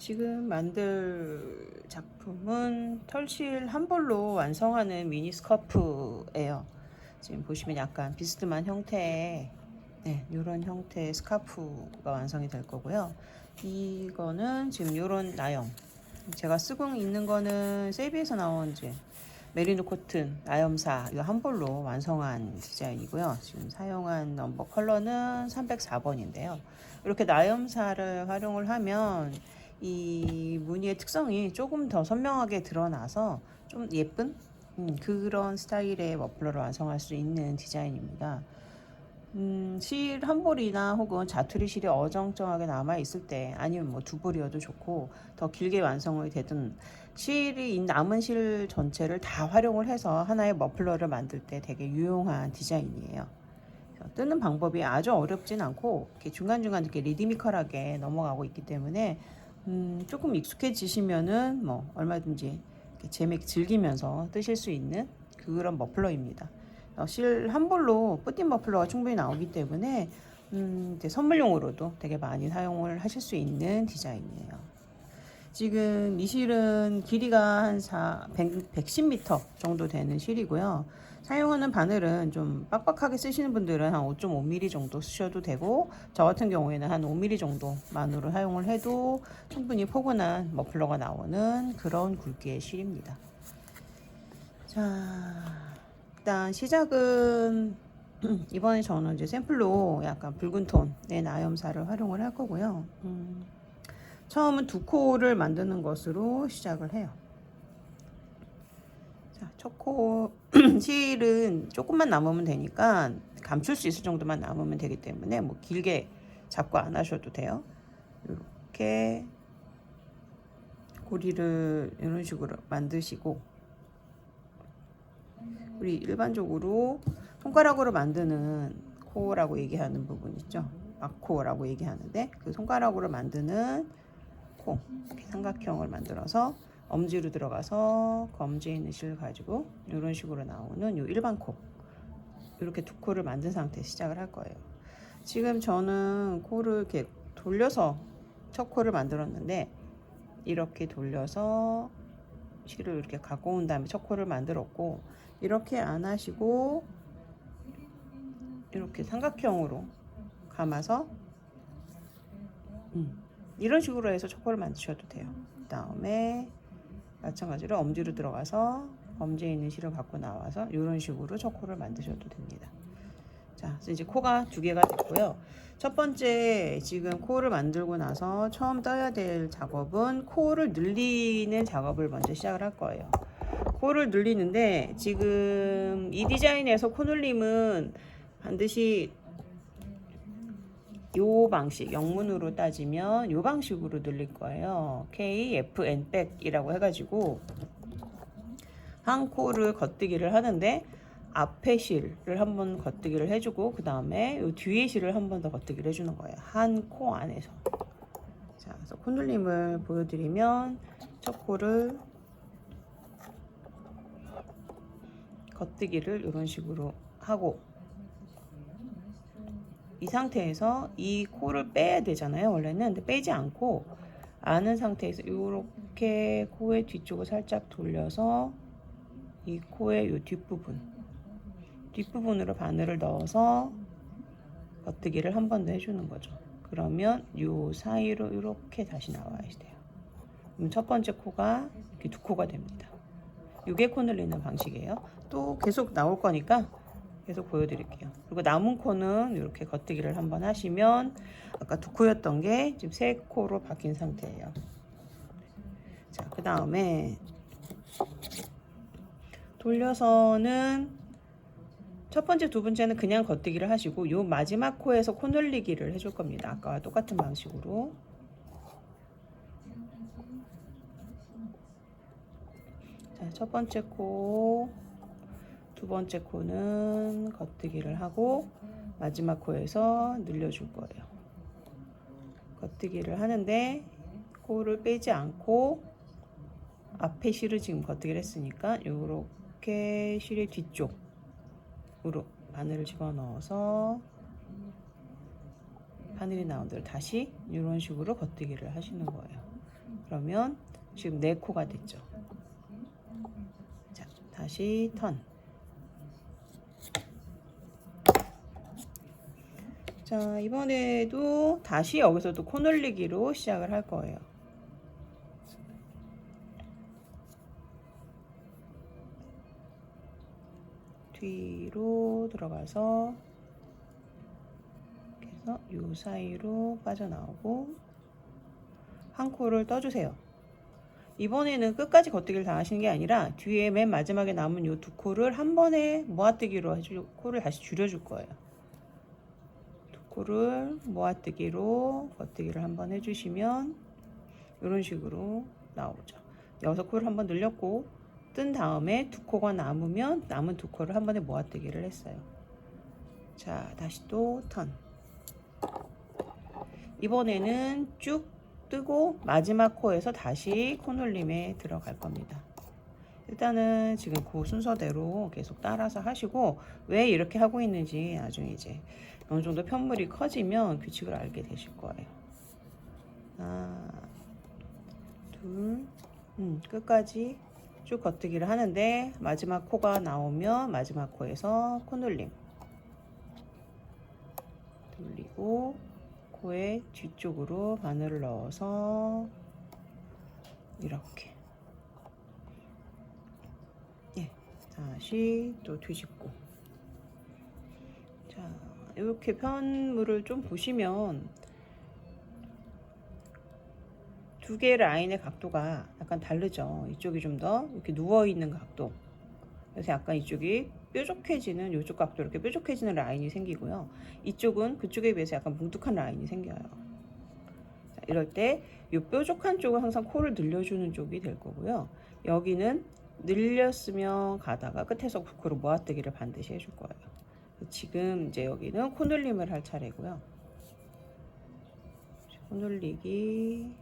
지금 만들 작품은 털실 한 볼로 완성하는 미니 스카프예요. 지금 보시면 약간 비스듬한 형태의 네, 이런 형태의 스카프가 완성이 될 거고요. 이거는 지금 이런 나염. 제가 쓰고 있는 거는 세비에서 나온 이제 메리노 코튼 나염사 이거 한 볼로 완성한 디자인이고요. 지금 사용한 넘버 컬러는 304번인데요. 이렇게 나염사를 활용을 하면 이 무늬의 특성이 조금 더 선명하게 드러나서 좀 예쁜 음, 그런 스타일의 머플러를 완성할 수 있는 디자인입니다. 음, 실 한 볼이나 혹은 자투리 실이 어정쩡하게 남아 있을 때 아니면 뭐 두 볼이어도 좋고 더 길게 완성이 되든 실이 이 남은 실 전체를 다 활용을 해서 하나의 머플러를 만들 때 되게 유용한 디자인이에요. 뜨는 방법이 아주 어렵진 않고 이렇게 중간중간 이렇게 리드미컬하게 넘어가고 있기 때문에 음, 조금 익숙해지시면은 뭐 얼마든지 재미있게 즐기면서 뜨실 수 있는 그런 머플러입니다. 어, 실한 볼로 뿌틴 머플러가 충분히 나오기 때문에 음, 선물용으로도 되게 많이 사용을 하실 수 있는 디자인이에요. 지금 이 실은 길이가 한 4, 100, 110m 정도 되는 실이고요. 사용하는 바늘은 좀 빡빡하게 쓰시는 분들은 한 5.5mm 정도 쓰셔도 되고 저 같은 경우에는 한 5mm 정도만으로 사용을 해도 충분히 포근한 머플러가 나오는 그런 굵기의 실입니다. 자, 일단 시작은 이번에 저는 이제 샘플로 약간 붉은 톤의 나염사를 활용을 할 거고요. 음, 처음은 두 코를 만드는 것으로 시작을 해요. 자, 첫 코 실은 조금만 남으면 되니까 감출 수 있을 정도만 남으면 되기 때문에 뭐 길게 잡고 안 하셔도 돼요. 이렇게 고리를 이런 식으로 만드시고 우리 일반적으로 손가락으로 만드는 코라고 얘기하는 부분 있죠. 막코라고 얘기하는데 그 손가락으로 만드는 코 이렇게 삼각형을 만들어서 엄지로 들어가서 검지에 있는 실을 가지고 이런 식으로 나오는 요 일반 코 이렇게 두 코를 만든 상태 시작을 할 거예요. 지금 저는 코를 이렇게 돌려서 첫 코를 만들었는데 이렇게 돌려서 실을 이렇게 갖고 온 다음에 첫 코를 만들었고 이렇게 안 하시고 이렇게 삼각형으로 감아서 음, 이런 식으로 해서 첫 코를 만드셔도 돼요. 그 다음에 마찬가지로 엄지로 들어가서 엄지에 있는 실을 갖고 나와서 이런 식으로 첫 코를 만드셔도 됩니다. 자, 이제 코가 두 개가 됐고요. 첫 번째 지금 코를 만들고 나서 처음 떠야 될 작업은 코를 늘리는 작업을 먼저 시작을 할 거예요. 코를 늘리는데 지금 이 디자인에서 코 늘림은 반드시 요 방식 영문으로 따지면 요 방식으로 늘릴 거예요. K, F, N 백이라고 해가지고 한 코를 겉뜨기를 하는데 앞에 실을 한번 겉뜨기를 해주고 그 다음에 요 뒤에 실을 한 번 더 겉뜨기를 해주는 거예요. 한 코 안에서. 자, 그래서 콧눌림을 보여드리면 첫 코를 겉뜨기를 이런 식으로 하고 이 상태에서 이 코를 빼야 되잖아요 원래는. 근데 빼지 않고 아는 상태에서 이렇게 코의 뒤쪽을 살짝 돌려서 이 코의 이 뒷부분 뒷부분으로 바늘을 넣어서 겉뜨기를 한 번 더 해주는 거죠. 그러면 이 사이로 이렇게 다시 나와야 돼요. 그럼 첫 번째 코가 이렇게 두 코가 됩니다. 이게 코 늘리는 방식이에요. 또 계속 나올 거니까 계속 보여드릴게요. 그리고 남은 코는 이렇게 겉뜨기를 한번 하시면 아까 두 코였던 게 지금 세 코로 바뀐 상태예요. 자, 그 다음에 돌려서는 첫 번째, 두 번째는 그냥 겉뜨기를 하시고 요 마지막 코에서 코 늘리기를 해줄 겁니다. 아까와 똑같은 방식으로. 자, 첫 번째 코, 두 번째 코는 겉뜨기를 하고 마지막 코에서 늘려줄 거예요. 겉뜨기를 하는데 코를 빼지 않고 앞에 실을 지금 겉뜨기를 했으니까 이렇게 실의 뒤쪽으로 바늘을 집어넣어서 바늘이 나온 대로 다시 이런 식으로 겉뜨기를 하시는 거예요. 그러면 지금 네 코가 됐죠. 자, 다시 턴. 자, 이번에도 다시 여기서도 코 늘리기로 시작을 할 거예요. 뒤로 들어가서 이렇게 해서 요 사이로 빠져나오고 한 코를 떠주세요. 이번에는 끝까지 겉뜨기를 다 하시는 게 아니라 뒤에 맨 마지막에 남은 요 두 코를 한 번에 모아뜨기로 해줄 코를 다시 줄여줄 거예요. 두 코를 모아뜨기로 겉뜨기를 한번 해주시면 이런 식으로 나오죠. 여섯 코를 한번 늘렸고 뜬 다음에 두 코가 남으면 남은 두 코를 한 번에 모아뜨기를 했어요. 자, 다시 또 턴. 이번에는 쭉 뜨고 마지막 코에서 다시 코놀림에 들어갈 겁니다. 일단은 지금 그 순서대로 계속 따라서 하시고 왜 이렇게 하고 있는지 나중에 이제 어느 정도 편물이 커지면 규칙을 알게 되실 거예요. 하나, 둘, 음, 끝까지 쭉 겉뜨기를 하는데 마지막 코가 나오면 마지막 코에서 코놀림 돌리고 코의 뒤쪽으로 바늘을 넣어서 이렇게 예 다시 또 뒤집고 자 이렇게 편물을 좀 보시면 두 개의 라인의 각도가 약간 다르죠. 이쪽이 좀 더 이렇게 누워 있는 각도. 그래서 약간 이쪽이 뾰족해지는 이쪽 각도 이렇게 뾰족해지는 라인이 생기고요. 이쪽은 그쪽에 비해서 약간 뭉툭한 라인이 생겨요. 자, 이럴 때 이 뾰족한 쪽은 항상 코를 늘려주는 쪽이 될 거고요. 여기는 늘렸으면 가다가 끝에서 코로 모아뜨기를 반드시 해줄 거예요. 지금 이제 여기는 코 늘림을 할 차례고요. 코 늘리기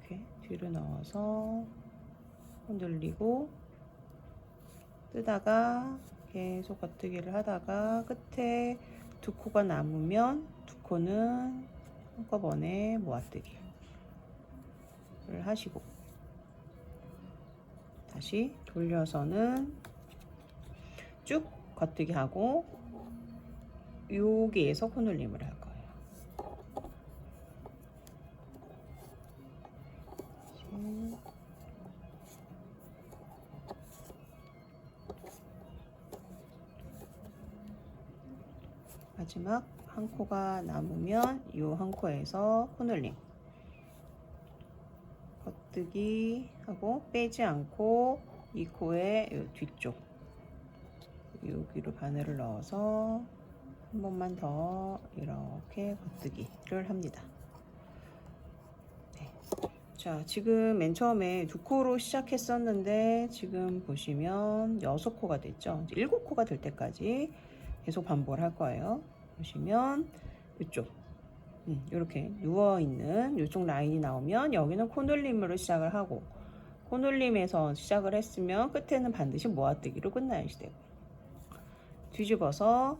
이렇게 뒤로 넣어서 흔들리고 뜨다가 계속 겉뜨기를 하다가 끝에 두 코가 남으면 두 코는 한꺼번에 모아뜨기 를 하시고 다시 돌려서는 쭉 겉뜨기 하고 여기에서 코늘림을 할 거예요. 마지막 한 코가 남으면 이 한 코에서 코늘림 겉 뜨기 하고 빼지 않고 이 코의 요 뒤쪽 여기로 바늘을 넣어서 한 번만 더 이렇게 겉뜨기를 합니다. 네. 자, 지금 맨 처음에 두 코로 시작했었는데 지금 보시면 여섯 코가 됐죠. 일곱 코가 될 때까지 계속 반복을 할 거예요. 보시면 이쪽 음, 이렇게 누워 있는 이쪽 라인이 나오면 여기는 코놀림으로 시작을 하고 코놀림에서 시작을 했으면 끝에는 반드시 모아뜨기로 끝나야 되고 뒤집어서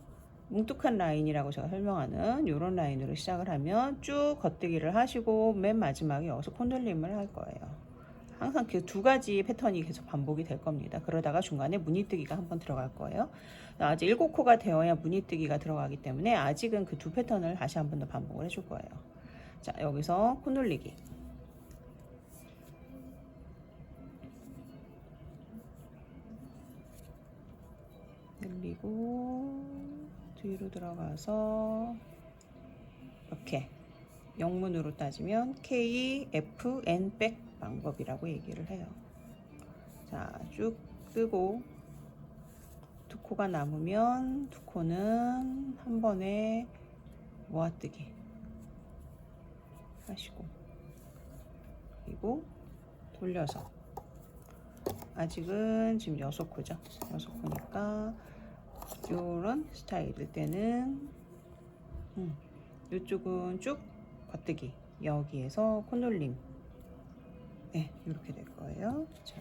뭉툭한 라인이라고 제가 설명하는 이런 라인으로 시작을 하면 쭉 겉뜨기를 하시고 맨 마지막에 여기서 코놀림을 할 거예요. 항상 그 두 가지 패턴이 계속 반복이 될 겁니다. 그러다가 중간에 무늬뜨기가 한번 들어갈 거예요. 아직 일곱 코가 되어야 무늬뜨기가 들어가기 때문에 아직은 그 두 패턴을 다시 한 번 더 반복을 해줄 거예요. 자, 여기서 코 눌리기. 늘리고 뒤로 들어가서 이렇게 영문으로 따지면 K, F, N 백 방법이라고 얘기를 해요. 자, 쭉 뜨고 두 코가 남으면 두 코는 한 번에 모아뜨기 하시고 그리고 돌려서 아직은 지금 여섯 코죠. 여섯 코니까 이런 스타일일 때는 음, 이쪽은 쭉 겉뜨기 여기에서 콧놀림 네, 이렇게 될 거예요. 자.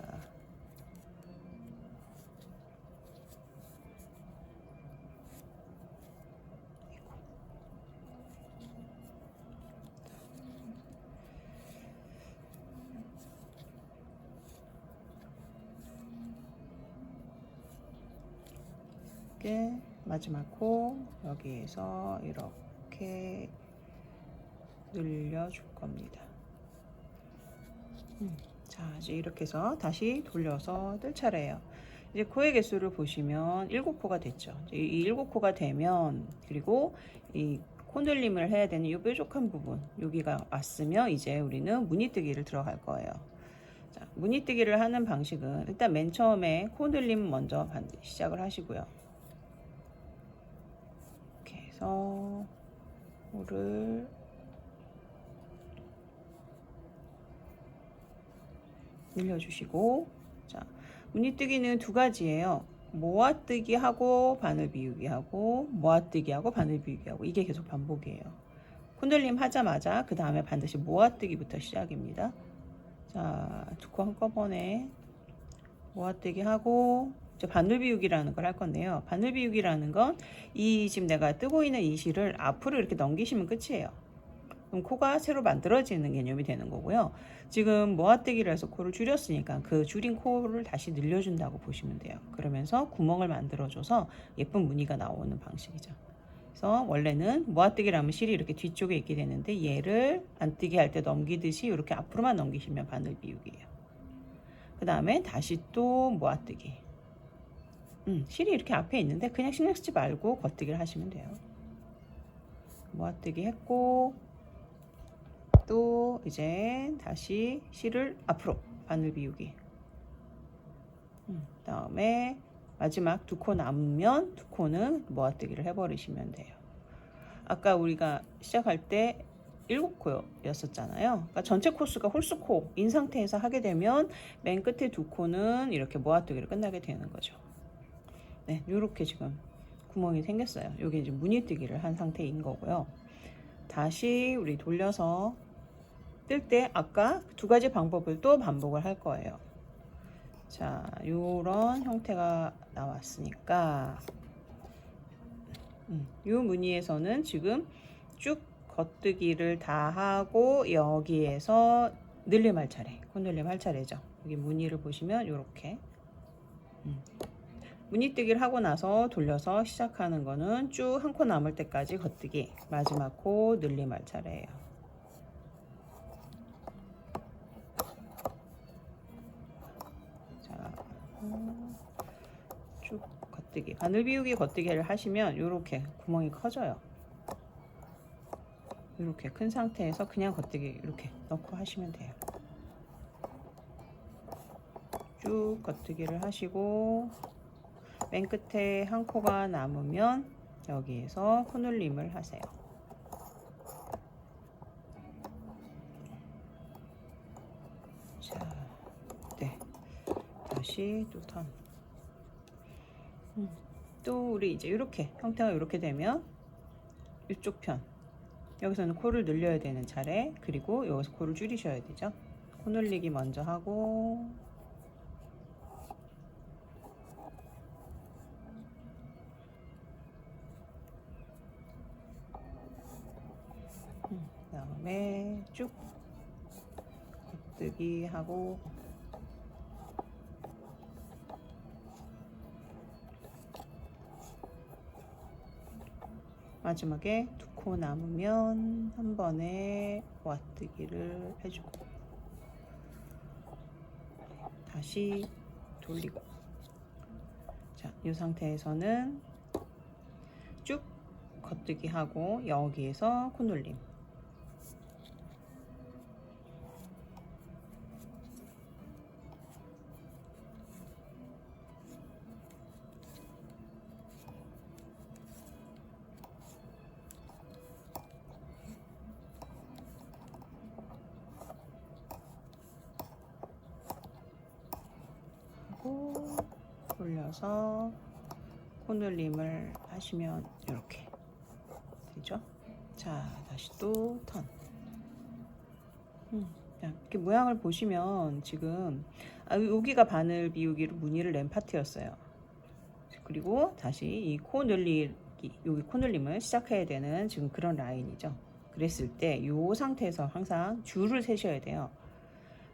이렇게 마지막 코 여기에서 이렇게 늘려 줄 겁니다. 이제 이렇게 해서 다시 돌려서 뜰 차례예요. 이제 코의 개수를 보시면 7코가 됐죠. 이 7코가 되면 그리고 이 콘들림을 해야 되는 이 뾰족한 부분 여기가 왔으면 이제 우리는 무늬뜨기를 들어갈 거예요. 자, 무늬뜨기를 하는 방식은 일단 맨 처음에 콘들림 먼저 시작을 하시고요. 이렇게 해서 코를 늘려주시고 자 무늬뜨기는 두 가지예요. 모아뜨기 하고 바늘 비우기 하고 모아뜨기 하고 바늘 비우기 하고 이게 계속 반복이에요. 콘들림 하자마자 그 다음에 반드시 모아뜨기부터 시작입니다. 자, 두코 한꺼번에 모아뜨기 하고 이제 바늘 비우기라는 걸 할 건데요. 바늘 비우기라는 건 이 지금 내가 뜨고 있는 이 실을 앞으로 이렇게 넘기시면 끝이에요. 그럼 코가 새로 만들어지는 개념이 되는 거고요. 지금 모아뜨기를 해서 코를 줄였으니까 그 줄인 코를 다시 늘려준다고 보시면 돼요. 그러면서 구멍을 만들어줘서 예쁜 무늬가 나오는 방식이죠. 그래서 원래는 모아뜨기라면 실이 이렇게 뒤쪽에 있게 되는데 얘를 안뜨기 할 때 넘기듯이 이렇게 앞으로만 넘기시면 바늘 비우기예요. 그 다음에 다시 또 모아뜨기. 음, 실이 이렇게 앞에 있는데 그냥 신경 쓰지 말고 겉뜨기를 하시면 돼요. 모아뜨기 했고 또 이제 다시 실을 앞으로 바늘 비우기. 음, 그다음에 마지막 두 코 남으면 두 코는 모아뜨기를 해버리시면 돼요. 아까 우리가 시작할 때 일곱 코였었잖아요. 그러니까 전체 코수가 홀수코인 상태에서 하게 되면 맨 끝에 두 코는 이렇게 모아뜨기를 끝나게 되는 거죠. 네, 이렇게 지금 구멍이 생겼어요. 여기 이제 무늬뜨기를 한 상태인 거고요. 다시 우리 돌려서 뜰 때 아까 두 가지 방법을 또 반복을 할 거예요. 자, 요런 형태가 나왔으니까 음, 요 무늬에서는 지금 쭉 겉뜨기를 다 하고 여기에서 늘림 할 차례, 콧늘림 할 차례죠. 여기 무늬를 보시면 요렇게 음. 무늬뜨기를 하고 나서 돌려서 시작하는 거는 쭉 한 코 남을 때까지 겉뜨기 마지막 코 늘림 할 차례예요. 쭉 겉뜨기 바늘 비우기 겉뜨기를 하시면 이렇게 구멍이 커져요. 이렇게 큰 상태에서 그냥 겉뜨기 이렇게 넣고 하시면 돼요. 쭉 겉뜨기를 하시고 맨 끝에 한 코가 남으면 여기에서 코눌림을 하세요. 자, 네. 다시 또 턴. 음, 또 우리 이제 이렇게 형태가 이렇게 되면 이쪽 편 여기서는 코를 늘려야 되는 차례 그리고 여기서 코를 줄이셔야 되죠. 코 늘리기 먼저 하고 그 다음에 쭉 겉뜨기 하고 마지막에 두 코 남으면 한 번에 와뜨기를 해주고 다시 돌리고. 자, 이 상태에서는 쭉 겉뜨기 하고 여기에서 콧놀림 돌려서 코늘림을 하시면 이렇게 되죠. 자, 다시 또 턴. 음, 자, 이렇게 모양을 보시면 지금 아, 여기가 바늘 비우기로 무늬를 낸 파트였어요. 그리고 다시 이 코늘리기 여기 코늘림을 시작해야 되는 지금 그런 라인이죠. 그랬을 때 이 상태에서 항상 줄을 세셔야 돼요.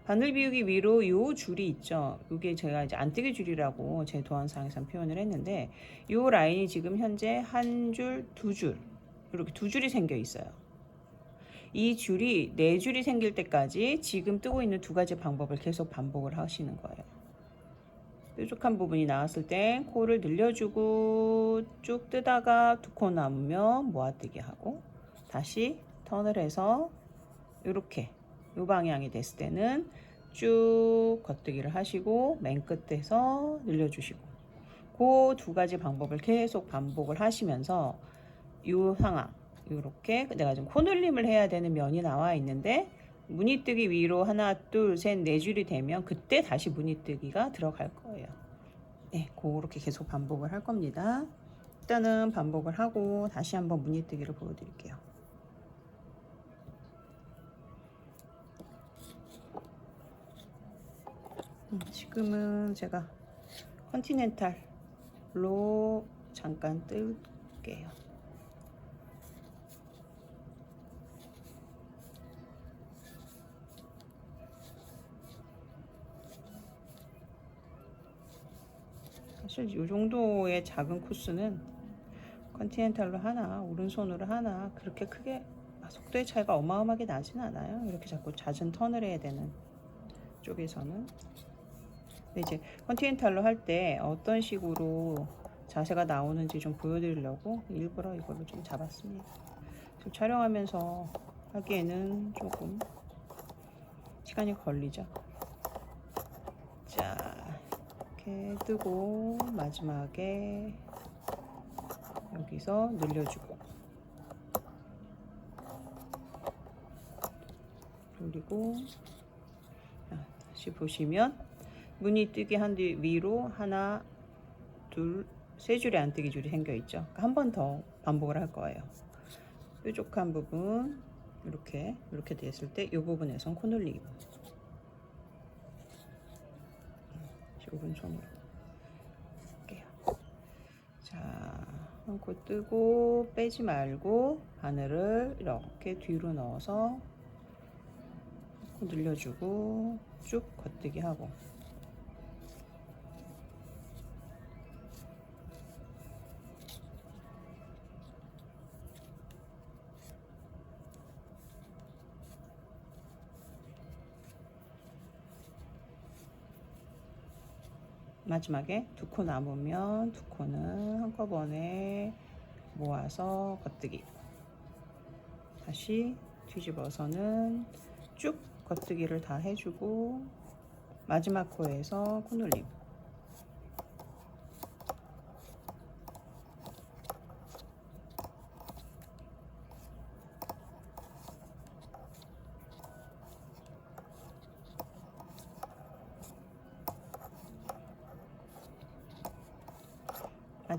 바늘 비우기 위로 요 줄이 있죠. 이게 제가 이제 안뜨기 줄이라고 제 도안상에서 표현을 했는데 요 라인이 지금 현재 한 줄, 두 줄, 이렇게 두 줄이 생겨 있어요. 이 줄이 네 줄이 생길 때까지 지금 뜨고 있는 두 가지 방법을 계속 반복을 하시는 거예요. 뾰족한 부분이 나왔을 때 코를 늘려주고 쭉 뜨다가 두 코 남으면 모아뜨기 하고 다시 턴을 해서 이렇게 이 방향이 됐을 때는 쭉 겉뜨기를 하시고 맨 끝에서 늘려주시고 그 두 가지 방법을 계속 반복을 하시면서 이 상황 이렇게 내가 지금 코늘림을 해야 되는 면이 나와 있는데 무늬뜨기 위로 하나 둘셋네 줄이 되면 그때 다시 무늬뜨기가 들어갈 거예요. 네, 그렇게 계속 반복을 할 겁니다. 일단은 반복을 하고 다시 한번 무늬뜨기를 보여드릴게요. 지금은 제가 컨티넨탈로 잠깐 뜰게요. 사실 이 정도의 작은 코스는 컨티넨탈로 하나 오른손으로 하나 그렇게 크게 속도의 차이가 어마어마하게 나진 않아요. 이렇게 자꾸 잦은 턴을 해야 되는 쪽에서는 이제 컨티넨탈로 할 때 어떤 식으로 자세가 나오는지 좀 보여드리려고 일부러 이걸로 좀 잡았습니다. 지금 촬영하면서 하기에는 조금 시간이 걸리죠. 자, 이렇게 뜨고 마지막에 여기서 늘려주고 그리고 자, 다시 보시면 무늬 뜨기 한 뒤 위로 하나 둘 세 줄의 안뜨기 줄이 생겨 있죠. 한 번 더 반복을 할 거예요. 뾰족한 부분 이렇게 이렇게 됐을 때 이 부분에선 코늘리기 부분. 오른손으로 할게요. 자, 한 코 뜨고 빼지 말고 바늘을 이렇게 뒤로 넣어서 늘려주고 쭉 겉뜨기 하고 마지막에 두 코 남으면 두 코는 한꺼번에 모아서 겉뜨기. 다시 뒤집어서는 쭉 겉뜨기를 다 해주고 마지막 코에서 코눌림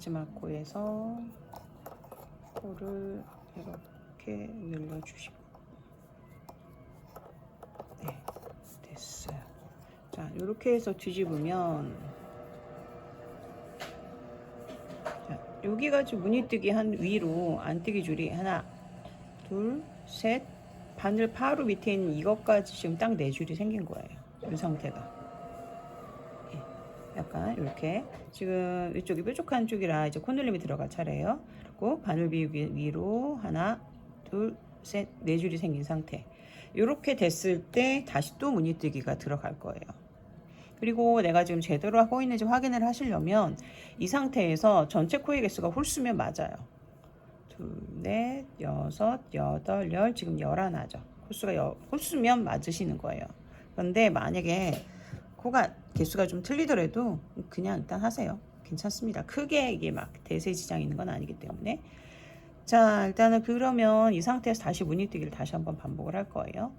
마지막 코에서 코를 이렇게 늘려주시고. 네 됐어요. 자 이렇게 해서 뒤집으면 자 여기가 무늬뜨기 한 위로 안뜨기 줄이 하나 둘셋. 바늘 바로 밑에 있는 이것까지 지금 딱 네 줄이 생긴 거예요 이 상태가 약간 이렇게 지금 이쪽이 뾰족한 쪽이라 이제 코늘림이 들어갈 차례예요. 그리고 바늘 비우기 위로 하나, 둘, 셋, 네 줄이 생긴 상태. 이렇게 됐을 때 다시 또 무늬뜨기가 들어갈 거예요. 그리고 내가 지금 제대로 하고 있는지 확인을 하시려면 이 상태에서 전체 코의 개수가 홀수면 맞아요. 둘, 넷, 여섯, 여덟, 열, 지금 열하나죠. 홀수가 여, 홀수면 맞으시는 거예요. 그런데 만약에 코가 개수가 좀 틀리더라도 그냥 일단 하세요. 괜찮습니다. 크게 이게 막 대세 지장 있는 건 아니기 때문에. 자, 일단은 그러면 이 상태에서 다시 무늬뜨기를 다시 한번 반복을 할 거예요.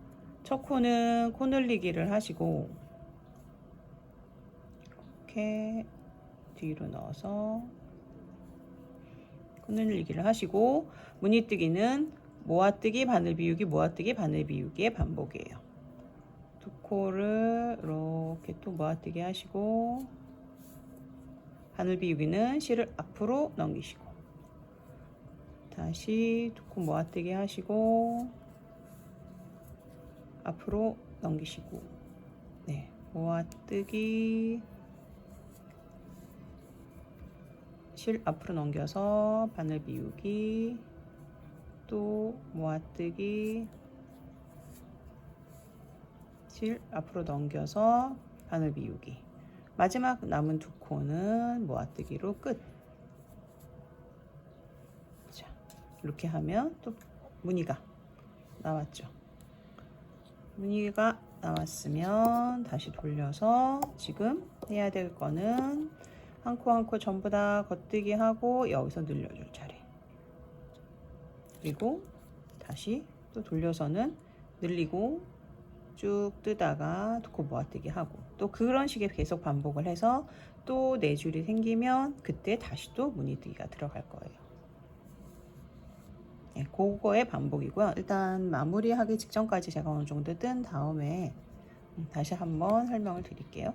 첫 코는 코 늘리기를 하시고 이렇게 뒤로 넣어서 코 늘리기를 하시고 무늬뜨기는 모아뜨기, 바늘 비우기, 모아뜨기, 바늘 비우기의 반복이에요. 두 코를 이렇게 또 모아뜨기 하시고 바늘 비우기는 실을 앞으로 넘기시고 다시 두 코 모아뜨기 하시고 앞으로 넘기시고. 네, 모아뜨기. 실 앞으로 넘겨서 바늘 비우기. 또 모아뜨기 실 앞으로 넘겨서 바늘 비우기 마지막 남은 두 코는 모아뜨기로 끝. 자, 이렇게 하면 또 무늬가 나왔죠. 무늬가 나왔으면 다시 돌려서 지금 해야 될 거는 한 코 한 코 전부 다 겉뜨기 하고 여기서 늘려줄 차례. 그리고 다시 또 돌려서는 늘리고 쭉 뜨다가 두코 모아뜨기 하고 또 그런 식의 계속 반복을 해서 또 네 줄이 생기면 그때 다시 또 무늬뜨기가 들어갈 거예요. 네, 그거의 반복이고요. 일단 마무리하기 직전까지 제가 어느 정도 뜬 다음에 음, 다시 한번 설명을 드릴게요.